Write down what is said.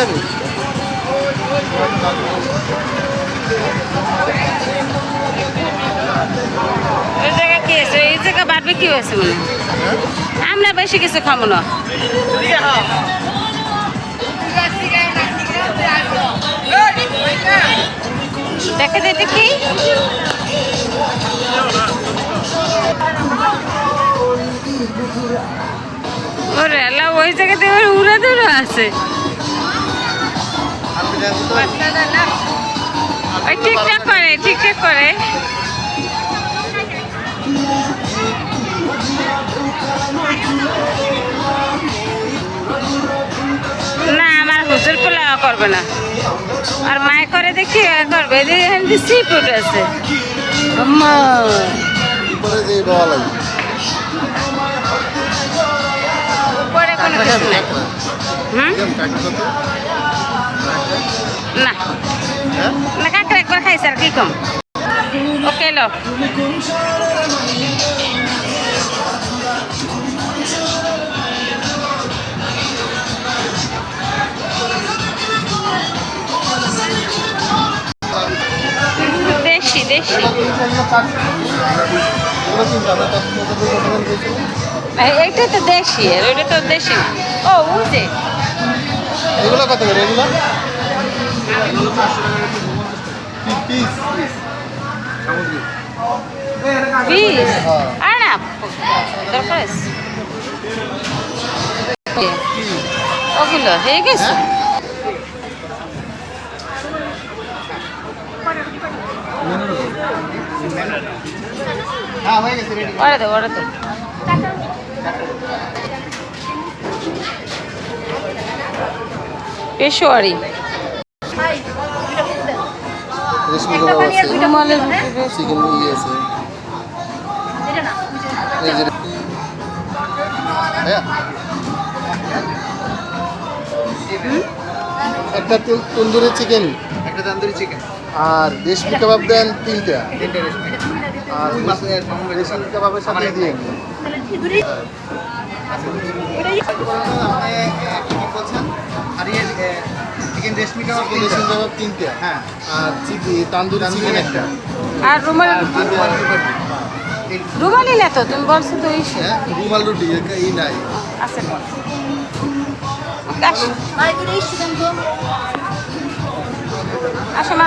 যাবে? জায়গা কি জায়গা কি হয়েছে মনে? আমরা বেশি কিছু খাব না। দেখে যেতে কি? ওই জায়গাতে উড়া দৌড়া আছে। ঠিকঠাক করে ঠিকঠাক করে। না, আমার হুজুর পোলাও করবে না। আর মায় করে দেখি করবে। এখানে সি ফুড আছে। হুম? না। না কাঁকড়া একবার খাইছে আর কি কম? ওকে, লো। দেশি দেশি। এইটা তো দেশি ওইটা তো দেশি। ও বুঝে এগুলো কত করে এগুলো পিস সামুদ্রিক পিস হ্যাঁ। আর না দরকার আছে ওগুলো হয়ে গেছে হ্যাঁ হয়ে গেছে রেডি ওরা তো ওরা তো পেশোয়ারি রেশমি কাবাব আছে রুমালের চিকেন ইয়ে আছে এই যে ভাইয়া একটা তন্দুরি চিকেন একটা তান্দুরি চিকেন আর রেশমি কাবাব দেন তিনটা। তিনটে রেশমি আর রেশমি কাবাবের সাথে দিয়ে চিকেন রেশমি কাবাব রেশমি কাবাব তিনটা। হ্যাঁ। আর চিকেন তান্দুরি চিকেন একটা। আর রুমাল রুমালি না তো তুমি বলছো তো এই হ্যাঁ রুমাল রুটি এই নাই। আছে বল। আসো মা।